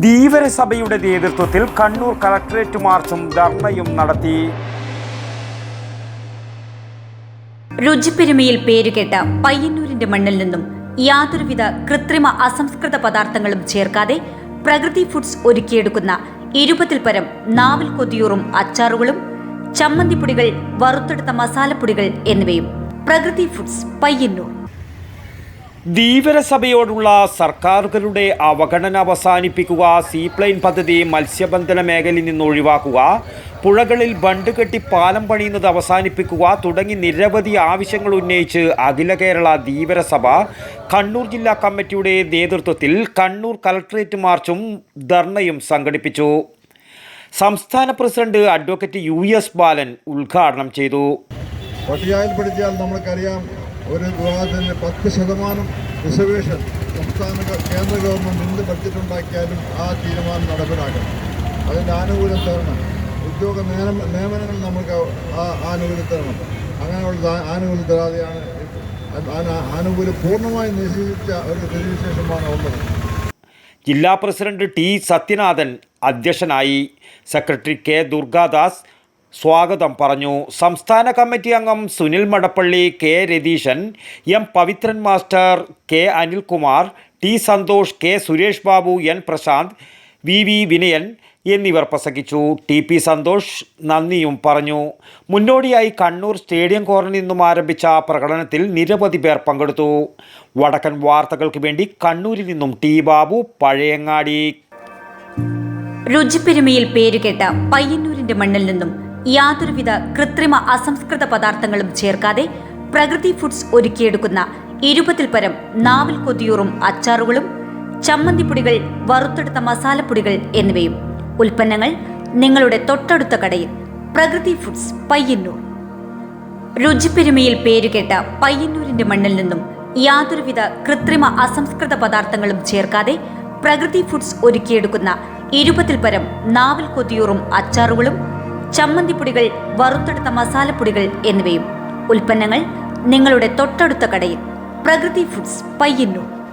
ധീവരസഭയുടെ നേതൃത്വത്തിൽ കണ്ണൂർ കളക്ടറേറ്റ് മാർച്ചും ധർണയും നടത്തി. രുചിപ്പെരുമയിൽ പേരുകേട്ട പയ്യന്നൂരിന്റെ മണ്ണിൽ നിന്നും യാതൊരുവിധ കൃത്രിമ അസംസ്കൃത പദാർത്ഥങ്ങളും ചേർക്കാതെ പ്രകൃതി ഫുഡ്സ് ഒരുക്കിയെടുക്കുന്ന ഇരുപതിൽ പരം നാവൽ കൊതിയൂറും അച്ചാറുകളും ചമ്മന്തിപ്പൊടികൾ വറുത്തെടുത്ത മസാലപ്പൊടികൾ എന്നിവയും പ്രകൃതി ഫുഡ്സ് പയ്യന്നൂർ. ധീവരസഭയോടുള്ള സർക്കാരുകളുടെ അവഗണന അവസാനിപ്പിക്കുക സീപ്ലെയിൻ പദ്ധതി മത്സ്യബന്ധന മേഖലയിൽ നിന്ന് ഒഴിവാക്കുക പുഴകളിൽ ബണ്ട് കെട്ടി പാലം പണിയുന്നത് അവസാനിപ്പിക്കുക തുടങ്ങി നിരവധി ആവശ്യങ്ങൾ ഉന്നയിച്ച് അഖില കേരള ധീവരസഭ കണ്ണൂർ ജില്ലാ കമ്മിറ്റിയുടെ നേതൃത്വത്തിൽ കണ്ണൂർ കലക്ട്രേറ്റ് മാർച്ചും ധർണയും സംഘടിപ്പിച്ചു. സംസ്ഥാന president advocate U S Balan ഉദ്ഘാടനം ചെയ്തു. പഠിച്ചാൽ നമ്മൾക്കറിയാം ഒരു വിവാഹത്തിന് പത്ത് ശതമാനം റിസർവേഷൻ സംസ്ഥാന കേന്ദ്ര ഗവൺമെന്റ് എന്ത് ബഡ്ജറ്റ് ഉണ്ടാക്കിയാലും ആ തീരുമാനം നടപ്പിലാക്കണം. അതിന്റെ ആനുകൂല്യം തരണം ഉദ്യോഗ നിയമ നിയമനങ്ങൾ നമുക്ക് ആ ആനുകൂല്യം തരണം അങ്ങനെയുള്ള ആനുകൂല്യം തരാതെയാണ് ആനുകൂല്യം പൂർണമായും നിഷേധിച്ച ഒരു സ്ഥിതിവിശേഷമാണ് ഉള്ളത്. ജില്ലാ പ്രസിഡന്റ് ടി സത്യനാഥൻ അധ്യക്ഷനായി സെക്രട്ടറി കെ ദുർഗാദാസ് സ്വാഗതം പറഞ്ഞു സംസ്ഥാന കമ്മിറ്റി അംഗം Sunil Madappally K Ratheeshan M Pavithran master K Anilkumar T Santhosh K Suresh Babu N Prashanth V V Vinayan എന്നിവർ പ്രസംഗിച്ചു. ടി പി സന്തോഷ് നന്ദിയും പറഞ്ഞു. മുന്നോടിയായി കണ്ണൂർ സ്റ്റേഡിയം കോർണറിൽ നിന്നും ആരംഭിച്ച പ്രകടനത്തിൽ നിരവധി പേർ പങ്കെടുത്തു. വടക്കൻ വാർത്തകൾക്ക് വേണ്ടി കണ്ണൂരിൽ നിന്നും ടി ബാബു പഴയങ്ങാടി. രുചിപ്പെരുമയിൽ പേരുകേട്ട പയ്യന്നൂരിന്റെ മണ്ണിൽ നിന്നും യാതൊരുവിധ കൃത്രിമ അസംസ്കൃത പദാർത്ഥങ്ങളും ചേർക്കാതെ പ്രകൃതി ഫുഡ്സ് ഒരുക്കിയെടുക്കുന്ന ഇരുപതിൽ പരം നാവൽ കൊതിയൂറും അച്ചാറുകളും ചമ്മന്തിപ്പൊടികൾ വറുത്തെടുത്ത മസാലപ്പൊടികൾ എന്നിവയും. ഉൽപ്പന്നങ്ങൾ നിങ്ങളുടെ തൊട്ടടുത്ത കടയിൽ. പ്രകൃതി ഫുഡ്സ് പയ്യന്നൂർ. രുചിപ്പെരുമയിൽ പേരുകേട്ട പയ്യന്നൂരിന്റെ മണ്ണിൽ നിന്നും യാതൊരുവിധ കൃത്രിമ അസംസ്കൃത പദാർത്ഥങ്ങളും ചേർക്കാതെ പ്രകൃതി ഫുഡ്സ് ഒരുക്കിയെടുക്കുന്ന ഇരുപതിൽ പരം നാവൽ കൊതിയൂറും അച്ചാറുകളും ചമ്മന്തിപ്പൊടികൾ വറുത്തെടുത്ത മസാലപ്പൊടികൾ എന്നിവയും. ഉൽപ്പന്നങ്ങൾ നിങ്ങളുടെ തൊട്ടടുത്ത കടയിൽ. പ്രകൃതി ഫുഡ്സ് പയ്യന്നൂർ.